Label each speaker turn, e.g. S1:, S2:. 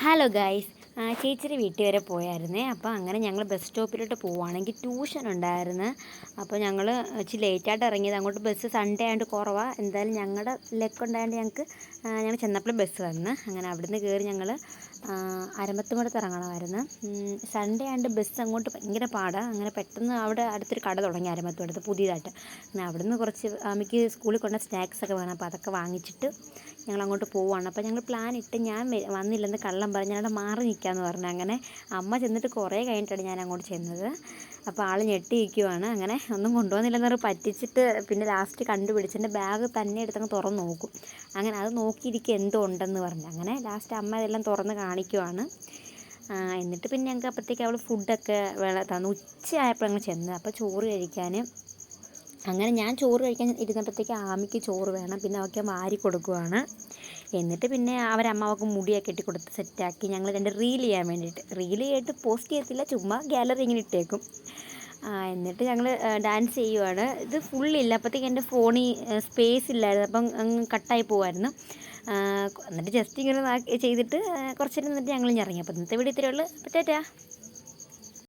S1: Hello guys ചേച്ചിയുടെ വീട്ടിൽ വരെ പോയായിരുന്നേ. അപ്പോൾ അങ്ങനെ ഞങ്ങൾ ബസ് സ്റ്റോപ്പിലോട്ട് പോവുകയാണെങ്കിൽ ട്യൂഷൻ ഉണ്ടായിരുന്നു. അപ്പോൾ ഞങ്ങൾ ഇച്ചിരി ലേറ്റായിട്ട് ഇറങ്ങിയത്. അങ്ങോട്ട് ബസ് സൺഡേ ആയതുകൊണ്ട് കുറവാണ് എന്തായാലും ഞങ്ങളുടെ ലെക്ക് ഉണ്ടായതുകൊണ്ട് ഞങ്ങൾക്ക് ഞങ്ങൾ ചെന്നപ്പോൾ ബസ് വന്ന്. അങ്ങനെ അവിടുന്ന് കയറി ഞങ്ങൾ അരമത്തുമടത്ത് ഇറങ്ങണമായിരുന്നു. സൺഡേ ആയതുകൊണ്ട് ബസ് അങ്ങോട്ട് ഭയങ്കര പാടാണ് അങ്ങനെ പെട്ടെന്ന് അവിടെ അടുത്തൊരു കട തുടങ്ങി അരമ്പത്തുമടുത്ത് പുതിയതായിട്ട്. അങ്ങനെ അവിടുന്ന് കുറച്ച് അമ്മയ്ക്ക് സ്കൂളിൽ കൊണ്ട സ്നാക്സ് ഒക്കെ വേണം. അപ്പോൾ അതൊക്കെ വാങ്ങിച്ചിട്ട് ഞങ്ങൾ അങ്ങോട്ട് പോവുകയാണ് അപ്പോൾ ഞങ്ങൾ പ്ലാൻ ഇട്ട് ഞാൻ വന്നില്ലെന്ന് കള്ളം പറഞ്ഞ് ഞാനവിടെ മാറി നിൽക്കാമെന്ന് പറഞ്ഞു അങ്ങനെ അമ്മ ചെന്നിട്ട് കുറേ കഴിഞ്ഞിട്ടാണ് ഞാൻ അങ്ങോട്ട് ചെന്നത്. അപ്പോൾ ആൾ ഞെട്ടിയിരിക്കുവാണ്. അങ്ങനെ ഒന്നും കൊണ്ടുവന്നില്ലെന്ന് പറഞ്ഞ് പറ്റിച്ചിട്ട് പിന്നെ ലാസ്റ്റ് കണ്ടുപിടിച്ചിട്ട് ബാഗ് തന്നെ എടുത്തങ്ങ് തുറന്ന് നോക്കും. അങ്ങനെ അത് നോക്കിയിരിക്കുക എന്തോ ഉണ്ടെന്ന് പറഞ്ഞു. അങ്ങനെ ലാസ്റ്റ് അമ്മ ഇതെല്ലാം തുറന്ന് കാണിക്കുവാണ്. എന്നിട്ട് പിന്നെ ഞങ്ങൾക്ക് അപ്പോഴത്തേക്ക് അവൾ ഫുഡൊക്കെ വേള തന്നു ഉച്ചയായപ്പോൾ ഞങ്ങൾ ചെന്നത്. അപ്പോൾ ചോറ് കഴിക്കാൻ അങ്ങനെ ഞാൻ ചോറ് കഴിക്കാൻ ഇരുന്നപ്പോഴത്തേക്ക് ആമിക്ക് ചോറ് വേണം. പിന്നെ അവൾക്ക് വാരി കൊടുക്കുവാണ്. എന്നിട്ട് പിന്നെ അവരമ്മാവൾക്ക് മുടിയൊക്കെ കെട്ടി കൊടുത്ത് സെറ്റാക്കി ഞങ്ങൾ രണ്ട് റീൽ ചെയ്യാൻ വേണ്ടിയിട്ട്. റീൽ ചെയ്തിട്ട് പോസ്റ്റ് ചെയ്യത്തില്ല ചുമ്മാ ഗാലറി ഇങ്ങനെ ഇട്ടേക്കും. എന്നിട്ട് ഞങ്ങൾ ഡാൻസ് ചെയ്യുവാണ്. ഇത് ഫുള്ളില്ല അപ്പോഴത്തേക്ക് എന്റെ ഫോണിൽ സ്പേസ് ഇല്ലായിരുന്നു. അപ്പം കട്ടായി പോകുമായിരുന്നു എന്നിട്ട് ജസ്റ്റ് ഇങ്ങനെ ചെയ്തിട്ട് കുറച്ച് നേരം എന്നിട്ട് ഞങ്ങൾ ഇറങ്ങി അപ്പോൾ ഇന്നത്തെ വീഡിയോ ഇത്രയേ ഉള്ളൂ. പറ്റേറ്റാ